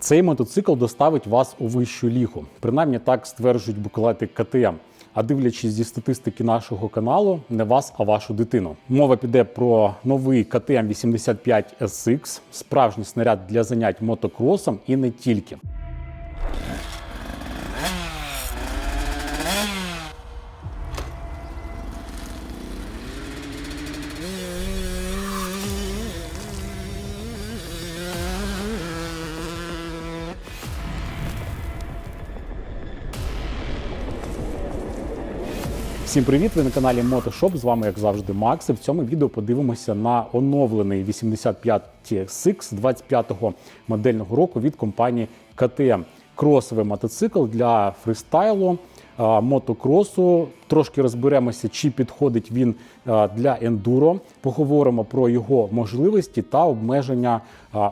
Цей мотоцикл доставить вас у вищу лігу. Принаймні так стверджують буклети КТМ. А дивлячись зі статистики нашого каналу, не вас, а вашу дитину. Мова піде про новий КТМ 85 SX, справжній снаряд для занять мотокросом і не тільки. Всім привіт! Ви на каналі Мотошоп. З вами, як завжди, Макс. І в цьому відео подивимося на оновлений 85 TSX 25-го модельного року від компанії KTM. Кросовий мотоцикл для фристайлу, мотокросу. Трошки розберемося, чи підходить він для ендуро. Поговоримо про його можливості та обмеження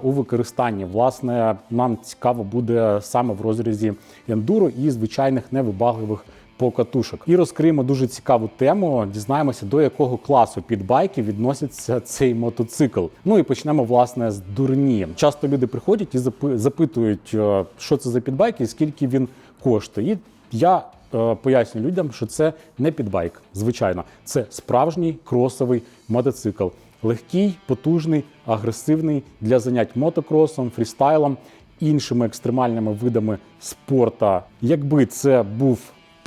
у використанні. Власне, нам цікаво буде саме в розрізі ендуро і звичайних невибагливих покатушок. І розкриємо дуже цікаву тему. Дізнаємося, до якого класу підбайків відноситься цей мотоцикл. Ну і почнемо власне з дурні. Часто люди приходять і запи- запитують, е, що це за підбайк і скільки він коштує. І я е, пояснюю людям, що це не підбайк. Звичайно, це справжній кросовий мотоцикл. Легкий, потужний, агресивний для занять мотокросом, фрістайлом, іншими екстремальними видами спорта. Якби це був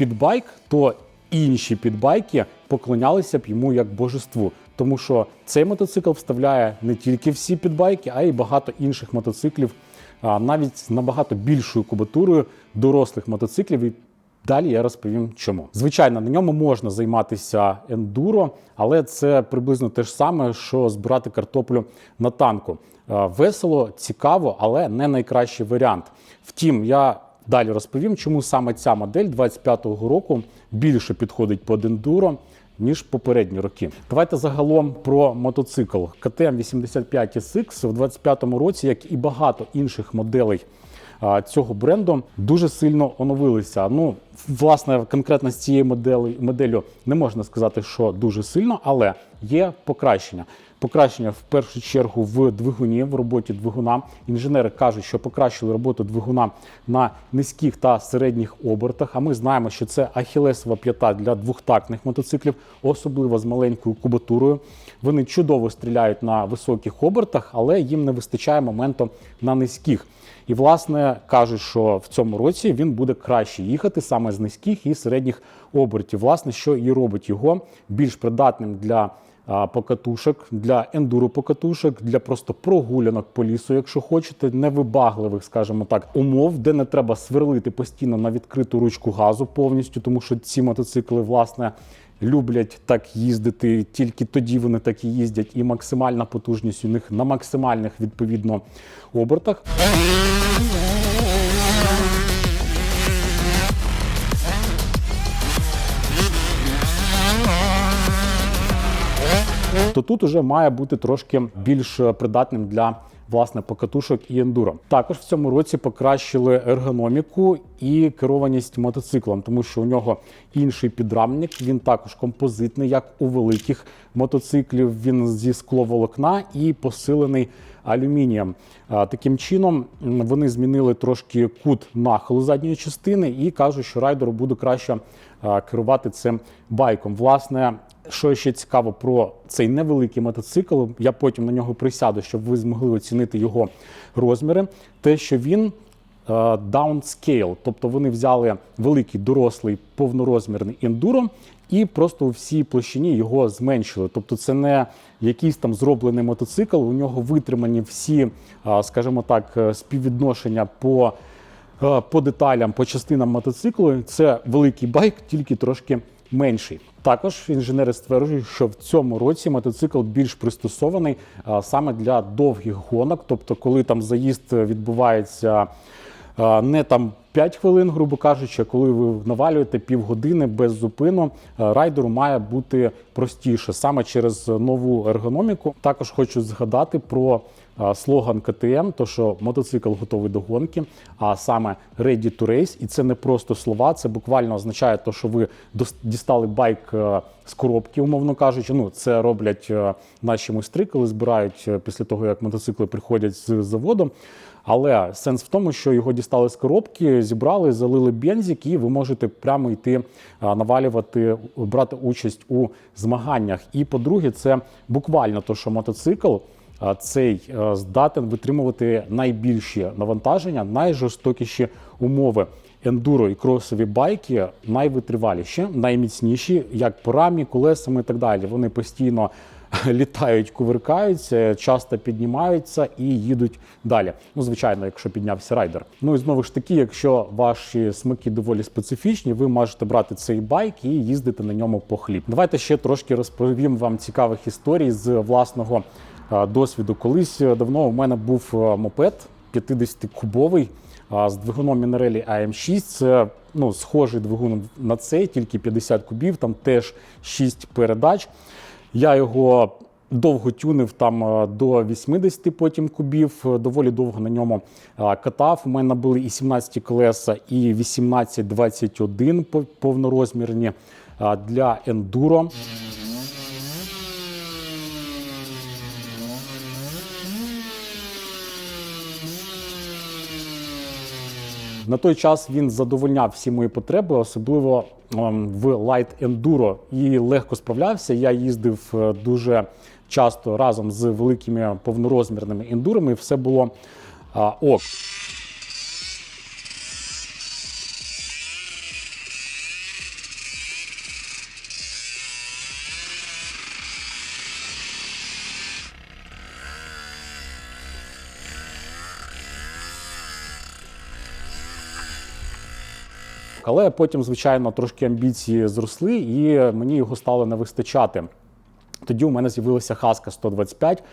підбайк, то інші підбайки поклонялися б йому як божеству. Тому що цей мотоцикл вставляє не тільки всі підбайки, а й багато інших мотоциклів, навіть з набагато більшою кубатурою дорослих мотоциклів. І Далі я розповім, чому. Звичайно, на ньому можна займатися ендуро, але це приблизно те ж саме, що збирати картоплю на танку. Весело, цікаво, але не найкращий варіант. Втім, я далі розповім, чому саме ця модель 25-го року більше підходить під ендуро. Ніж попередні роки. Давайте загалом про мотоцикл. КТМ 85 SX в 25-му році, як і багато інших моделей цього бренду дуже сильно оновилися. Ну, власне, конкретно з цією моделлю не можна сказати, що дуже сильно, але є покращення. Покращення в першу чергу в двигуні, в роботі двигуна. Інженери кажуть, що покращили роботу двигуна на низьких та середніх обертах. А ми знаємо, що це ахілесова п'ята для двохтактних мотоциклів, особливо з маленькою кубатурою. Вони чудово стріляють на високих обертах, але їм не вистачає моменту на низьких. І, власне, кажуть, що в цьому році він буде краще їхати саме з низьких і середніх обертів. Власне, що і робить його більш придатним для покатушок, для ендуро покатушок, для просто прогулянок по лісу, якщо хочете, невибагливих, скажімо так, умов, де не треба сверлити постійно на відкриту ручку газу повністю, тому що ці мотоцикли, власне. Люблять так їздити, тільки тоді вони так і їздять, і максимальна потужність у них на максимальних відповідно обертах. То тут уже має бути трошки більш придатним для власне покатушок і ендуро. Також в цьому році покращили ергономіку і керованість мотоциклом, тому що у нього інший підрамник. Він також композитний, як у великих мотоциклів. Він зі скловолокна і посилений алюмінієм. Таким чином вони змінили трошки кут нахилу задньої частини і кажуть, що райдеру буде краще керувати цим байком. Власне, що ще цікаво про цей невеликий мотоцикл, я потім на нього присяду, щоб ви змогли оцінити його розміри. Те, що він е, downscale, тобто вони взяли великий дорослий повнорозмірний ендуро і просто у всій площині його зменшили. Тобто, це не якийсь там зроблений мотоцикл. У нього витримані всі, е, скажімо так, е, співвідношення по е, по деталям, по частинам мотоциклу. Це великий байк, тільки трошки менший. Також інженери стверджують, що в цьому році мотоцикл більш пристосований а, саме для довгих гонок, тобто, коли там заїзд відбувається а, не там 5 хвилин, грубо кажучи, а коли ви навалюєте півгодини без зупину, райдеру має бути простіше саме через нову ергономіку. Також хочу згадати про слоган КТМ, то що мотоцикл готовий до гонки, а саме ready to race. І це не просто слова, це буквально означає, то, що ви дістали байк е, з коробки, умовно кажучи. Ну, це роблять е, наші майстри, коли збирають е, після того, як мотоцикли приходять з заводу. Але сенс в тому, що його дістали з коробки, зібрали, залили бензик, і ви можете прямо йти навалювати, брати участь у змаганнях. І по-друге, це буквально то, що мотоцикл цей здатен витримувати найбільші навантаження, найжорстокіші умови. Ендуро і кросові байки найвитриваліші, найміцніші, як по рамі, колесами і так далі. Вони постійно літають, кувиркаються, часто піднімаються і їдуть далі. Ну, звичайно, якщо піднявся райдер. Ну і знову ж таки, якщо ваші смики доволі специфічні, ви можете брати цей байк і їздити на ньому по хліб. Давайте ще трошки розповім вам цікавих історій з власного е, досвіду. Колись е, давно у мене був е, мопед 50-кубовий з двигуном Мінерелі АМ6. Це ну, схожий двигун на цей, тільки 50 кубів, там теж 6 передач. Я його довго тюнив там е, до 80 потім кубів, е, доволі довго на ньому е, катав. У мене були і 17 колеса, і 18-21 пов- повнорозмірні для ендуро. На той час він задовольняв всі мої потреби, особливо ем, в Light Enduro, і легко справлявся. Я їздив е, дуже часто разом з великими повнорозмірними ендурами, все було а, ок. Але потім, звичайно, трошки амбіції зросли, і мені його стало не вистачати. Тоді у мене з'явилася Хаска 125.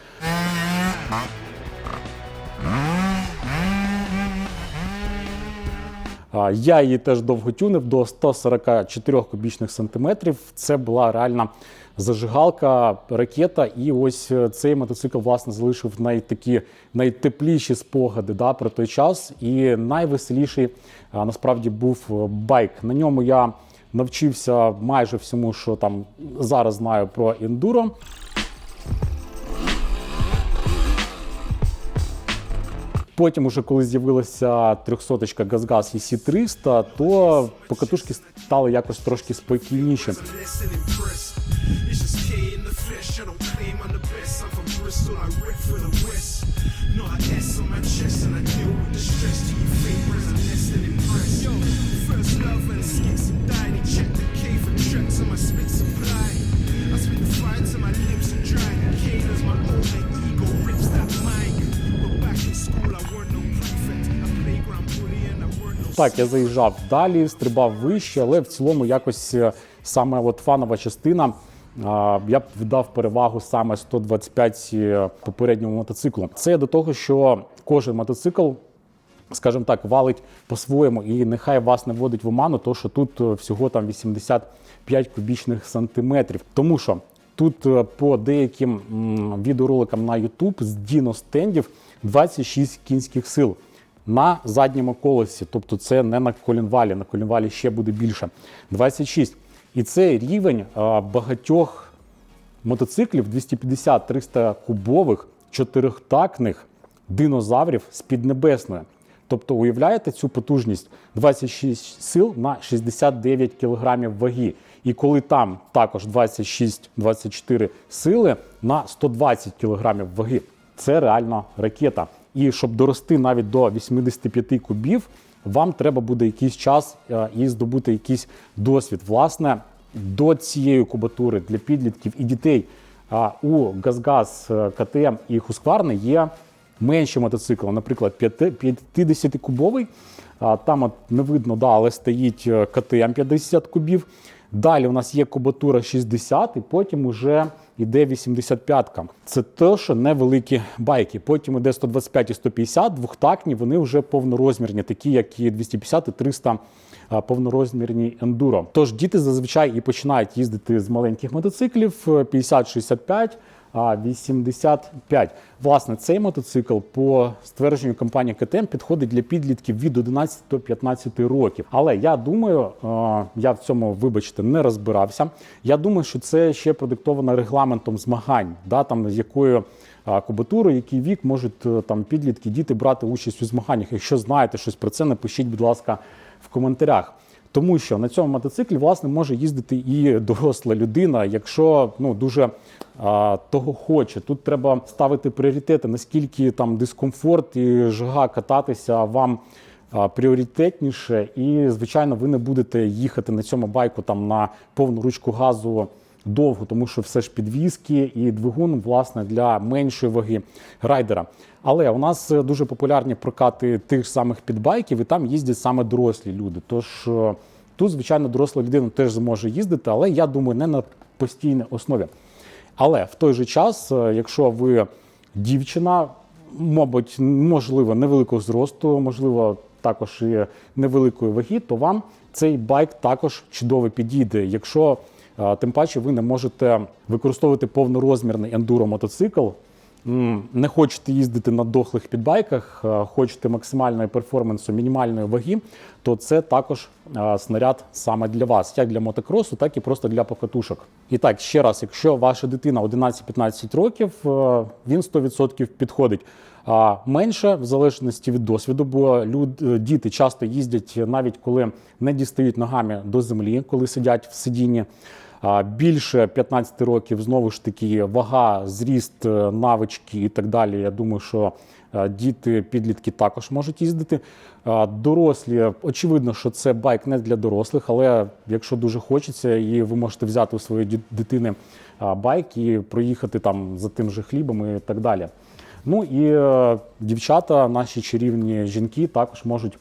Я її теж довго тюнив до 144 кубічних сантиметрів. Це була реальна зажигалка, ракета. І ось е, цей мотоцикл власне залишив найтакі найтепліші спогади да, про той час. І найвеселіший насправді був е, байк. На ньому я навчився майже всьому, що там зараз знаю про ендуро. Потім, уже коли з'явилася 300 Газгаз EC 300, то покатушки стали якось трошки спокійніші. Так, я заїжджав далі, стрибав вище, але в цілому якось е, саме от фанова частина. Я б віддав перевагу саме 125 е, попередньому мотоциклу. Це до того, що кожен мотоцикл, скажімо так, валить по-своєму, і нехай вас не вводить в оману, то що тут е, всього там 85 кубічних сантиметрів. Тому що тут е, по деяким відеороликам на YouTube з діностендів 26 кінських сил на задньому колесі, тобто це не на колінвалі, на колінвалі ще буде більше. 26. І це рівень а, багатьох мотоциклів 250-300 кубових, чотирьохтактних динозаврів з піднебесної. Тобто, уявляєте цю потужність 26 сил на 69 кілограмів ваги. І коли там також 26-24 сили на 120 кілограмів ваги, це реально ракета. І щоб дорости навіть до 85 кубів, вам треба буде якийсь час е, і здобути якийсь досвід. Власне, до цієї кубатури для підлітків і дітей у Газгаз, е, КТМ і Хускварни є менші мотоцикли, наприклад, 50-кубовий. Там от не видно, да, але стоїть е, КТМ 50 кубів. Далі у нас є кубатура 60, і потім уже йде 85-ка. Це те, що невеликі байки. Потім йде 125 і 150, двохтактні, вони вже повнорозмірні, такі як і 250 і 300 повнорозмірні ендуро. Тож діти зазвичай і починають їздити з маленьких мотоциклів е, 50-65, а 85. Власне, цей мотоцикл по ствердженню компанії КТМ підходить для підлітків від 11 до 15 років. Але я думаю, е, я в цьому, вибачте, не розбирався. Я думаю, що це ще продиктовано регламентом змагань, да, там з якою а, кубатуру, який вік можуть е, там підлітки, діти брати участь у змаганнях. Якщо знаєте щось про це, напишіть, будь ласка, в коментарях. Тому що на цьому мотоциклі власне може їздити і доросла людина, якщо ну дуже а, того хоче. Тут треба ставити пріоритети, наскільки там дискомфорт і жага кататися вам пріоритетніше, і звичайно, ви не будете їхати на цьому байку там на повну ручку газу довго, тому що все ж підвіски і двигун власне для меншої ваги райдера. Але у нас е, дуже популярні прокати тих самих підбайків, і там їздять саме дорослі люди. Тож е, тут, звичайно, доросла людина теж зможе їздити, але я думаю, не на постійній основі. Але в той же час, е, якщо ви дівчина, мабуть, можливо, невеликого зросту, можливо, також і невеликої ваги, то вам цей байк також чудово підійде. Якщо е, тим паче ви не можете використовувати повнорозмірний ендуро мотоцикл, м, не хочете їздити на дохлих підбайках, хочете максимальної перформансу, мінімальної ваги, то це також снаряд саме для вас, як для мотокросу, так і просто для покатушок. І так, ще раз, якщо ваша дитина 11-15 років, е, він 100% підходить. Менше в залежності від досвіду, бо люд, е, діти часто їздять навіть коли не дістають ногами до землі, коли сидять в сидінні. Більше 15 років знову ж таки вага, зріст, е, навички і так далі. Я думаю, що е, діти, підлітки також можуть їздити. Дорослі, очевидно, що це байк не для дорослих, але якщо дуже хочеться, і ви можете взяти у своєї дитини байк і проїхати там за тим же хлібом і так далі. Ну і е, дівчата, наші чарівні жінки, також можуть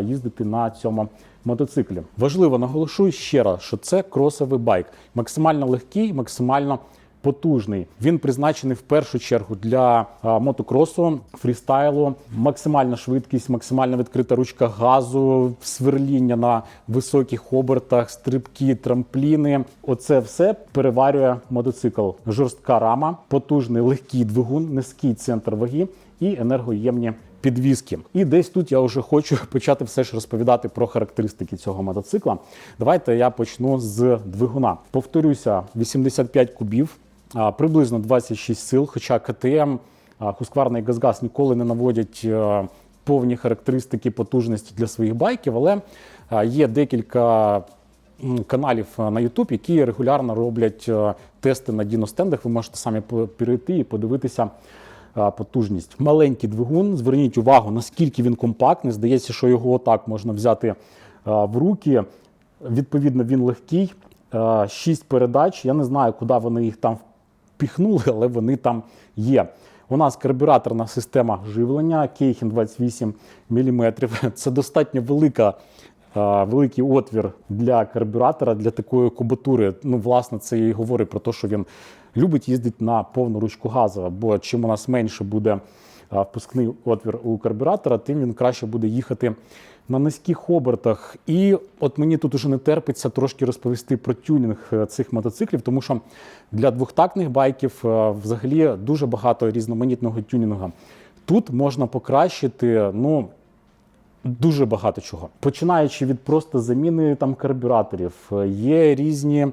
їздити на цьому мотоциклі. Важливо наголошую ще раз, що це кросовий байк, максимально легкий, максимально потужний. Він призначений в першу чергу для мотокросу, фрістайлу, максимальна швидкість, максимально відкрита ручка газу, сверління на високих обертах, стрибки, трампліни. Оце все переварює мотоцикл. Жорстка рама, потужний легкий двигун, низький центр ваги і енергоємні підвіски. І десь тут я вже хочу почати все ж розповідати про характеристики цього мотоцикла. Давайте я почну з двигуна. Повторюся, 85 кубів, приблизно 26 сил, хоча КТМ, Husqvarna і Газгаз ніколи не наводять е, повні характеристики потужності для своїх байків, але є декілька каналів е, на YouTube, які регулярно роблять е, тести на діностендах. Ви можете самі перейти і подивитися потужність. Маленький двигун. Зверніть увагу, наскільки він компактний. Здається, що його отак можна взяти в руки. Відповідно, він легкий. Шість передач. Я не знаю, куди вони їх там впіхнули, але вони там є. У нас карбюраторна система живлення Кейхен 28 мм. Це достатньо велика. Великий отвір для карбюратора для такої кубатури. Ну, власне, це і говорить про те, що він любить їздити на повну ручку газу. Бо чим у нас менше буде впускний отвір у карбюратора, тим він краще буде їхати на низьких обертах. І от мені тут уже не терпиться трошки розповісти про тюнінг е, цих мотоциклів, тому що для двохтактних байків е, взагалі дуже багато різноманітного тюнінгу. Тут можна покращити, ну. Дуже багато чого. Починаючи від просто заміни там карбюраторів, е, є різні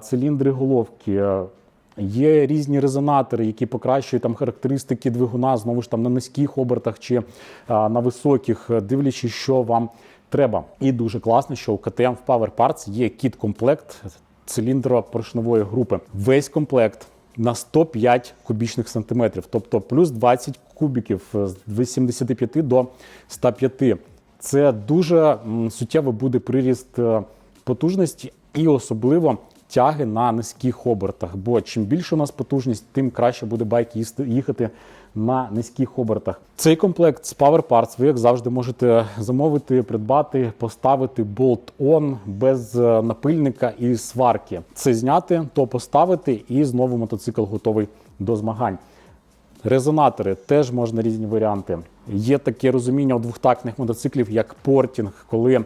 циліндри головки, е, є різні резонатори, які покращують там характеристики двигуна знову ж там на низьких обертах чи а, на високих, е, дивлячись, що вам треба. І дуже класно, що у КТМ в Power Parts є кіт-комплект циліндро-поршневої групи. Весь комплект на 105 кубічних сантиметрів, тобто плюс 20 кубіків з 85 до 105. Це дуже суттєво буде приріст е, потужності і особливо тяги на низьких обертах. Бо чим більше у нас потужність, тим краще буде байк їхати на низьких обертах. Цей комплект з Power Parts ви, як завжди, можете замовити, придбати, поставити болт-он без е, напильника і сварки. Це зняти, то поставити, і знову мотоцикл готовий до змагань. Резонатори теж можна різні варіанти. Є таке розуміння у двохтактних мотоциклів, як портінг, коли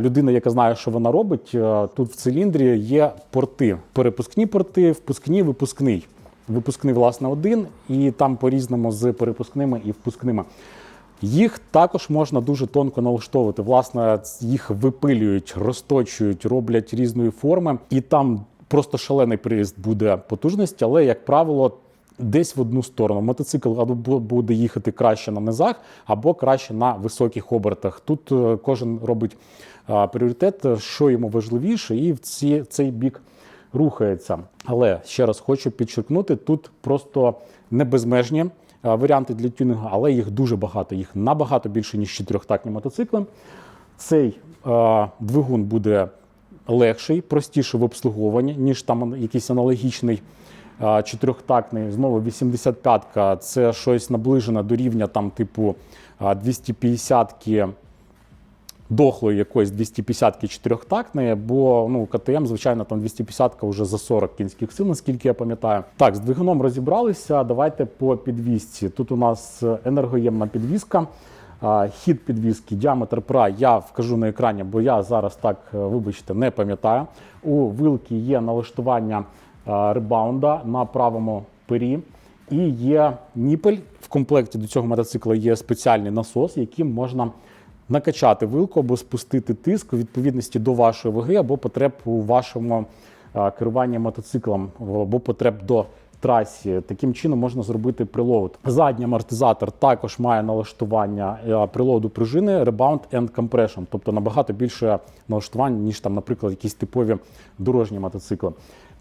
людина, яка знає, що вона робить, а, тут в циліндрі є порти. Перепускні порти, впускні, випускний. Випускний, власне, один, і там по-різному з перепускними і впускними. Їх також можна дуже тонко налаштовувати. Власне, їх випилюють, розточують, роблять різної форми, і там просто шалений приїзд буде потужності, але, як правило, десь в одну сторону. Мотоцикл або буде їхати краще на низах, або краще на високих обертах. Тут е, кожен робить е, пріоритет, що йому важливіше, і в ці, цей бік рухається. Але ще раз хочу підчеркнути: тут просто не безмежні е, варіанти для тюнінгу, але їх дуже багато. Їх набагато більше, ніж чотирьохтактні мотоцикли. Цей е, двигун буде легший, простіший в обслуговуванні, ніж там якийсь аналогічний е, чотирьохтактний. Знову 85-ка це щось наближене до рівня там, типу е, 250-ки дохлої якоїсь 250-ки чотирьохтактної, бо ну, КТМ, звичайно, там 250-ка вже за 40 кінських сил, наскільки я пам'ятаю. Так, з двигуном розібралися. Давайте по підвісці. Тут у нас енергоємна підвіска. Хід підвіски, діаметр пра я вкажу на екрані, бо я зараз так, е, вибачте, не пам'ятаю. У вилки є налаштування ребаунда на правому пері. І є ніпель. В комплекті до цього мотоцикла є спеціальний насос, яким можна накачати вилку або спустити тиск у відповідності до вашої ваги або потреб у вашому керуванні мотоциклом, або потреб до трасі. Таким чином можна зробити прилоуд. Задній амортизатор також має налаштування прилоуду пружини Rebound and Compression, тобто набагато більше налаштувань, ніж там, наприклад, якісь типові дорожні мотоцикли.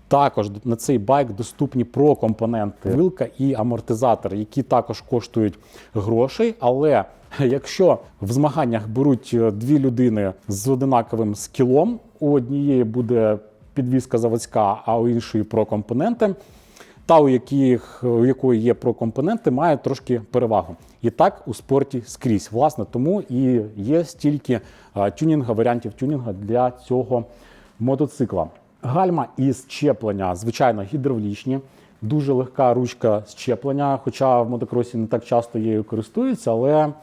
Також на цей байк доступні про-компоненти вилка і амортизатор, які також коштують грошей. Але якщо в змаганнях беруть е, дві людини з одинаковим скілом, у однієї буде підвізка заводська, а у іншої про-компоненти, та у яких у якої є про-компоненти, має трошки перевагу. І так у спорті скрізь. Власне, тому і є стільки а, тюнінга, варіантів тюнінга для цього мотоцикла. Гальма і щеплення, звичайно, гідравлічні. Дуже легка ручка щеплення, хоча в мотокросі не так часто її користуються, але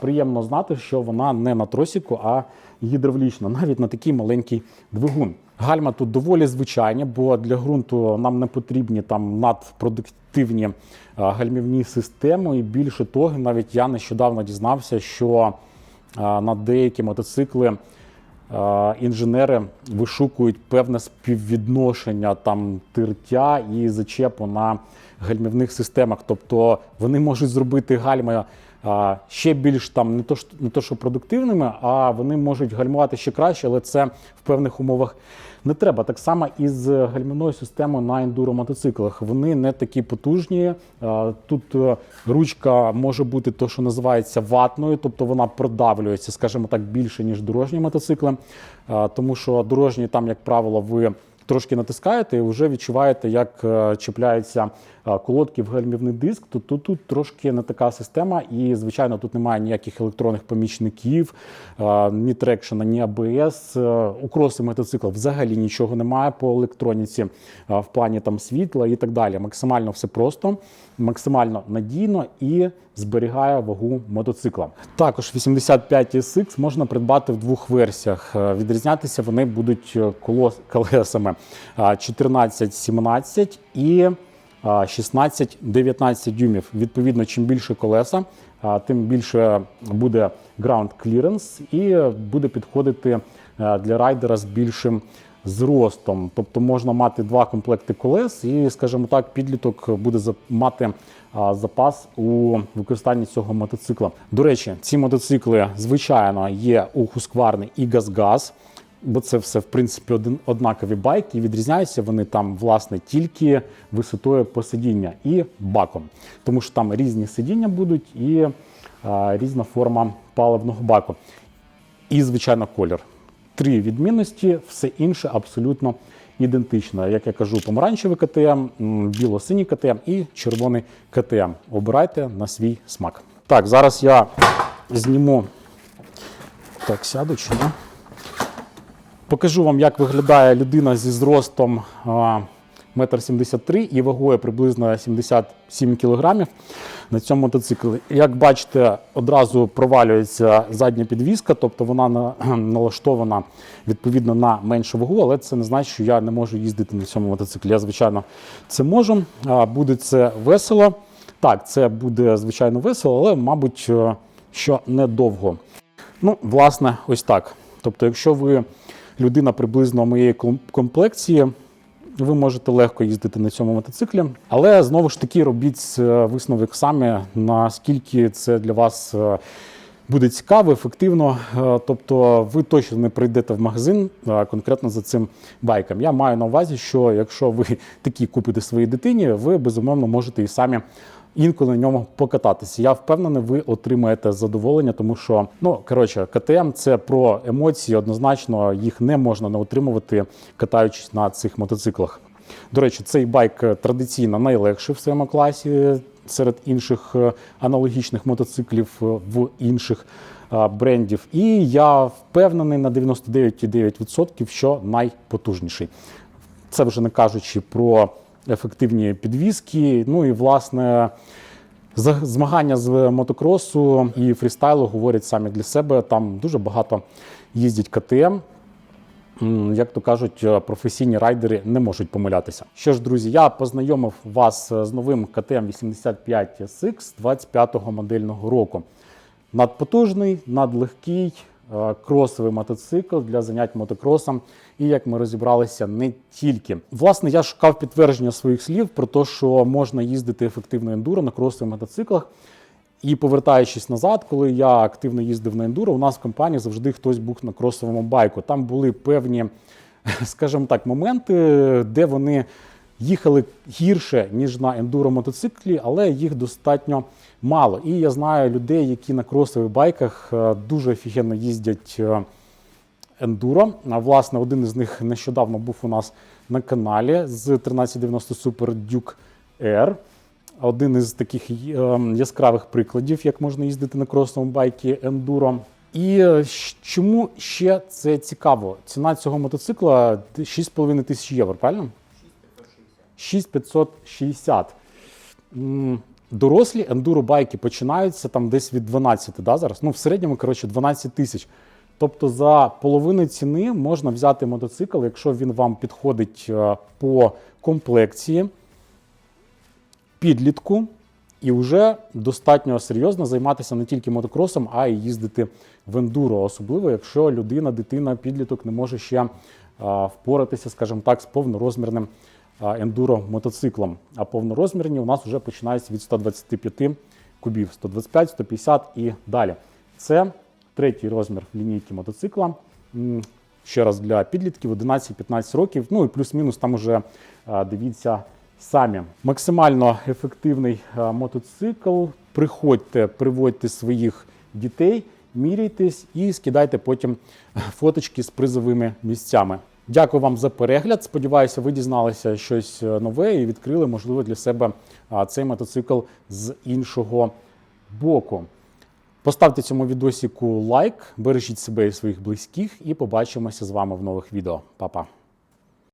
приємно знати, що вона не на тросіку, а гідравлічна, навіть на такий маленький двигун. Гальма тут доволі звичайні, бо для ґрунту нам не потрібні там надпродуктивні гальмівні системи. І більше того, навіть я нещодавно дізнався, що на деякі мотоцикли інженери вишукують певне співвідношення там тертя і зачепу на гальмівних системах. Тобто вони можуть зробити гальми а, ще більш там не то, не то, що продуктивними, а вони можуть гальмувати ще краще, але це в певних умовах не треба. Так само і з гальмівною системою на ендуро мотоциклах. Вони не такі потужні. Тут е, ручка може бути то, що називається ватною, тобто вона продавлюється, скажімо так, більше ніж дорожні мотоцикли, тому що дорожні там, як правило, ви трошки натискаєте і вже відчуваєте, як е, чіпляються е, колодки в гальмівний диск. То тут, тут трошки не така система, і звичайно, тут немає ніяких електронних помічників, е, ні трекшена, ні АБС. У кроси мотоцикла взагалі нічого немає по електроніці в плані там світла і так далі. Максимально все просто, максимально надійно і зберігає вагу мотоцикла. Також 85 SX можна придбати в двох версіях. Е, Відрізнятися вони будуть е, колесами е, 14-17 і 16-19 дюймів. Відповідно, чим більше колеса, тим більше буде ground clearance і буде підходити е, для райдера з більшим зростом. Тобто можна мати два комплекти колес, і, скажімо так, підліток буде мати запас у використанні цього мотоцикла. До речі, ці мотоцикли, звичайно, є у Husqvarna і GazGaz. Бо це все в принципі один однакові байки. і Відрізняються вони там власне тільки висотою посидіння і баком, тому що там різні сидіння будуть і а, різна форма паливного баку. І, звичайно, колір. Три відмінності, все інше абсолютно ідентично. Як я кажу, помаранчевий КТМ, біло-синій КТМ і червоний КТМ. Обирайте на свій смак. Так, зараз я зніму. Так, сяду чи ні? Покажу вам, як виглядає людина зі зростом 1,73 м і вагою приблизно 77 кг на цьому мотоциклі. Як бачите, одразу провалюється задня підвіска, тобто вона на- налаштована відповідно на меншу вагу, але це не значить, що я не можу їздити на цьому мотоциклі. Я, звичайно, це можу. Буде це весело. Так, це буде звичайно весело, але, мабуть, е, що недовго. Ну, власне, ось так. Тобто, якщо ви людина приблизно моєї комплекції, ви можете легко їздити на цьому мотоциклі. Але знову ж таки робіть е, висновок самі, наскільки це для вас е, буде цікаво, ефективно. Е, Тобто ви точно не прийдете в магазин конкретно за цим байком. Я маю на увазі, що якщо ви такі купите своїй дитині, ви безумовно можете і самі. Інколи на ньому покататися. Я впевнений, ви отримаєте задоволення, тому що ну коротше, КТМ це про емоції. Однозначно їх не можна не отримувати, катаючись на цих мотоциклах. До речі, цей байк е, традиційно найлегший в своєму класі серед інших е, аналогічних мотоциклів е, в інших брендів. І я впевнений на 99,9%, що найпотужніший. Це вже не кажучи про ефективні підвіски. Ну і власне змагання з мотокросу і фрістайлу говорять самі для себе. Там дуже багато їздять КТМ. Як то кажуть, е, професійні райдери не можуть помилятися. Що ж, друзі, я познайомив вас е, з новим КТМ 85 SX 25-го модельного року. Надпотужний, надлегкий кросовий мотоцикл для занять мотокросом. І як ми розібралися, не тільки. Власне, я шукав підтвердження своїх слів про те, що можна їздити ефективно ендуро на кросових мотоциклах. І повертаючись назад, коли я активно їздив на ендуро, у нас в компанії завжди хтось був на кросовому байку. Там були певні, скажімо так, моменти, де вони їхали гірше, ніж на ендуро мотоциклі, але їх достатньо мало. І я знаю людей, які на кросових байках е, дуже офігенно їздять. е, ендуро. А власне, один із них нещодавно був у нас на каналі з 1390 Super Duke R. Один із таких е, яскравих прикладів, як можна їздити на кросовому байкі ендуро. І чому ще це цікаво? Ціна цього мотоцикла 6,5 тисяч євро, правильно? 6560. Дорослі ендуро байки починаються там десь від 12, да, зараз? Ну, в середньому, коротше, 12 тисяч. Тобто за половину ціни можна взяти мотоцикл, якщо він вам підходить е, по комплекції, підлітку, і вже достатньо серйозно займатися не тільки мотокросом, а й їздити в ендуро, особливо якщо людина, дитина, підліток не може ще а, впоратися, скажімо так, з повнорозмірним ендуро мотоциклом. А повнорозмірні у нас вже починаються від 125 кубів, 125, 150 і далі. Це третій розмір лінійки мотоцикла. Ще раз для підлітків 11-15 років. Ну і плюс-мінус там уже дивіться самі. Максимально ефективний мотоцикл. Приходьте, приводьте своїх дітей, міряйтесь і скидайте потім фоточки з призовими місцями. Дякую вам за перегляд. Сподіваюся, ви дізналися щось е, нове і відкрили, можливо, для себе цей мотоцикл з іншого боку. Поставте цьому відосику лайк, бережіть себе і своїх близьких, і побачимося з вами в нових відео. Па-па!